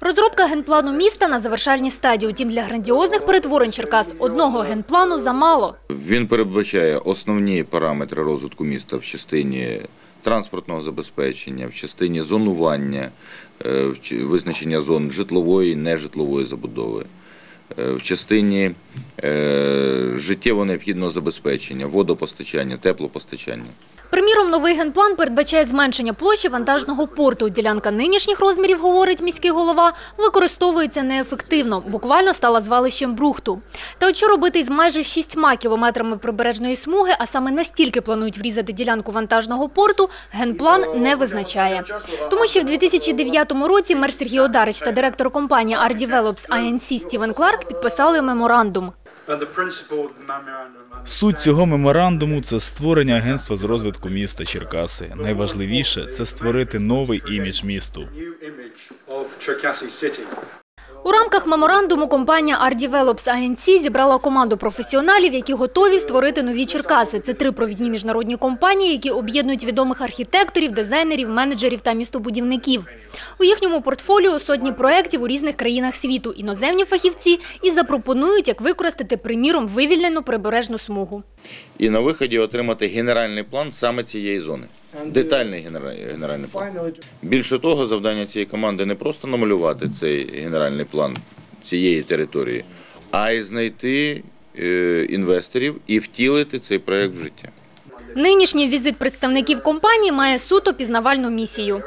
Розробка генплану міста на завершальній стадії. Утім, для грандіозних перетворень Черкас одного генплану замало. Він передбачає основні параметри розвитку міста в частині транспортного забезпечення, в частині зонування, е, визначення зон житлової і нежитлової забудови, е, в частині е, життєво необхідного забезпечення, водопостачання, теплопостачання. Приміром, новий генплан передбачає зменшення площі вантажного порту. Ділянка нинішніх розмірів, говорить міський голова, використовується неефективно, буквально стала звалищем брухту. Та от що робити із майже шістьма кілометрами прибережної смуги, а саме настільки планують врізати ділянку вантажного порту, генплан не визначає. Тому що в 2009 році мер Сергій Одарич та директор компанії Develops INC Стівен Кларк підписали меморандум. Суть цього меморандуму це створення агентства з розвитку міста Черкаси. Найважливіше це створити новий імідж місту. У рамках меморандуму компанія Develops INC зібрала команду професіоналів, які готові створити нові Черкаси. Це три провідні міжнародні компанії, які об'єднують відомих архітекторів, дизайнерів, менеджерів та містобудівників. У їхньому портфоліо сотні проєктів у різних країнах світу. Іноземні фахівці і запропонують, як використати, приміром, вивільнену прибережну смугу. І на виході отримати генеральний план саме цієї зони. Детальний генера- генеральний план. Більше того, завдання цієї команди не просто намалювати цей генеральний план цієї території, а й знайти е, інвесторів і втілити цей проєкт в життя. Нинішній візит представників компанії має суто пізнавальну місію.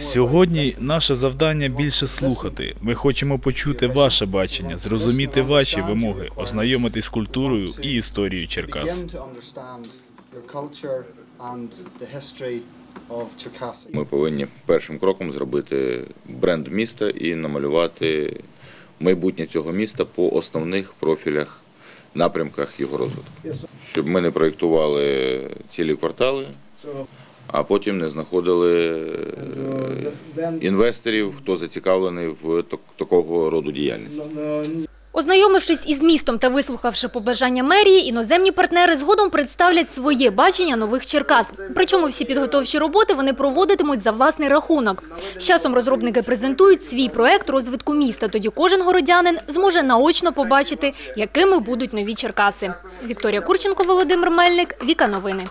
Сьогодні наше завдання більше слухати. Ми хочемо почути ваше бачення, зрозуміти ваші вимоги, ознайомитись з культурою і історією Черкас. Ми повинні першим кроком зробити бренд міста і намалювати майбутнє цього міста по основних профілях, напрямках його розвитку. Щоб ми не проєктували цілі квартали, а потім не знаходили е, інвесторів, хто зацікавлений в так- такого роду діяльності. Ознайомившись із містом та вислухавши побажання мерії, іноземні партнери згодом представлять своє бачення нових Черкас. Причому всі підготовчі роботи вони проводитимуть за власний рахунок. З часом розробники презентують свій проект розвитку міста. Тоді кожен городянин зможе наочно побачити, якими будуть нові Черкаси. Вікторія Курченко, Володимир Мельник, Віка Новини.